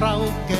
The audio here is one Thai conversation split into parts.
เราเก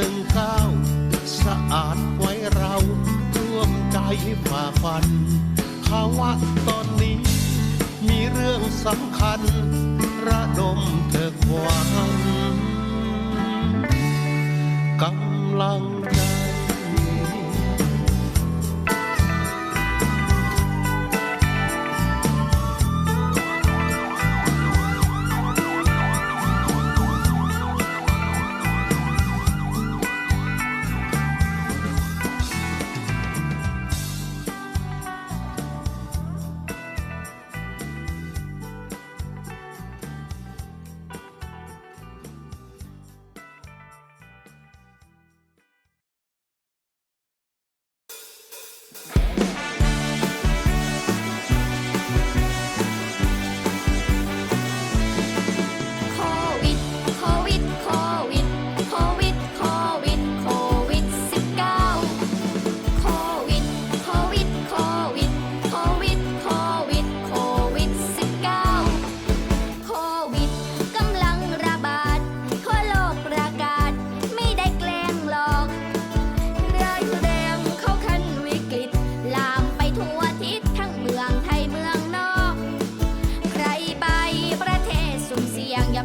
หนึ่งเก้าสะอาดไว้เราร่วมใจฝ่าฟันภาวะตอนนี้ มีเรื่องสำคัญ ระดมเธอควันกำลังใจ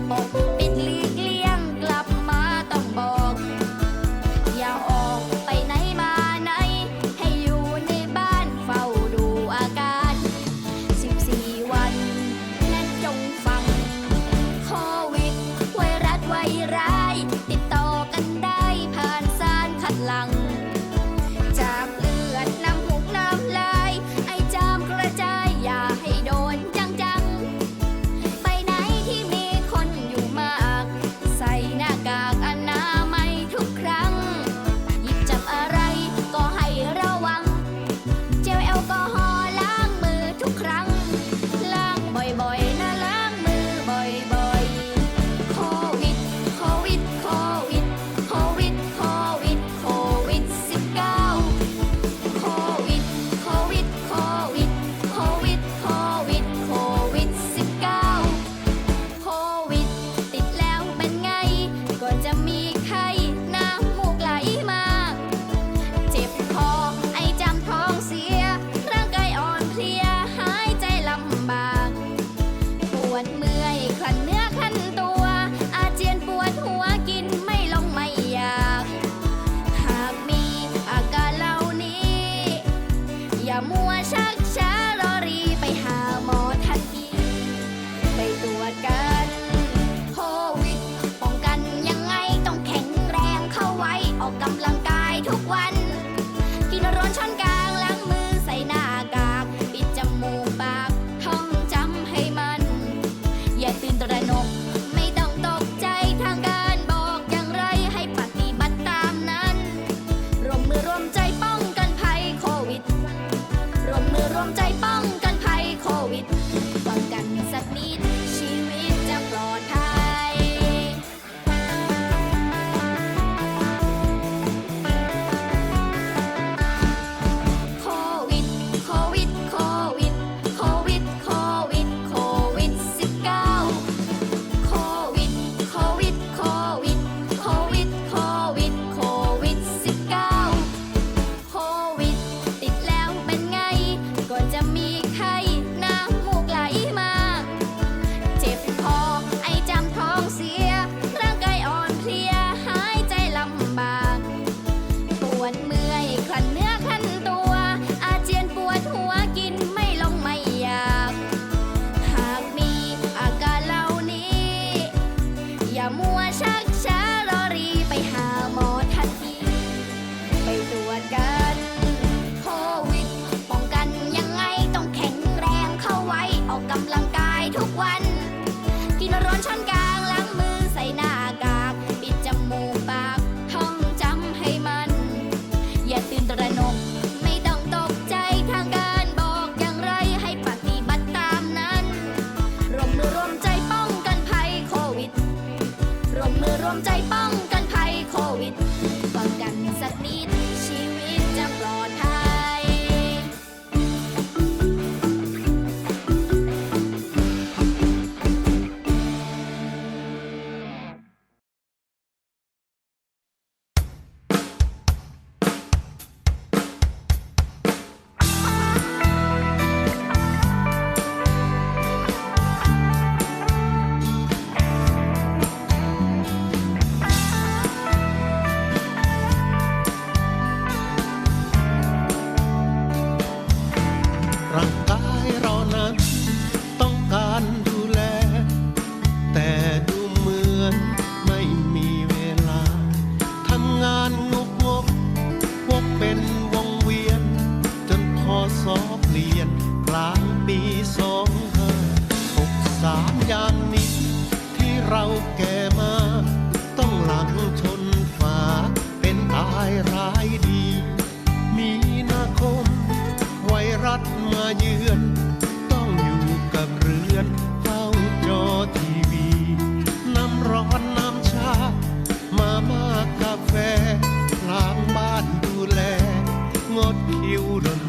Oh. งด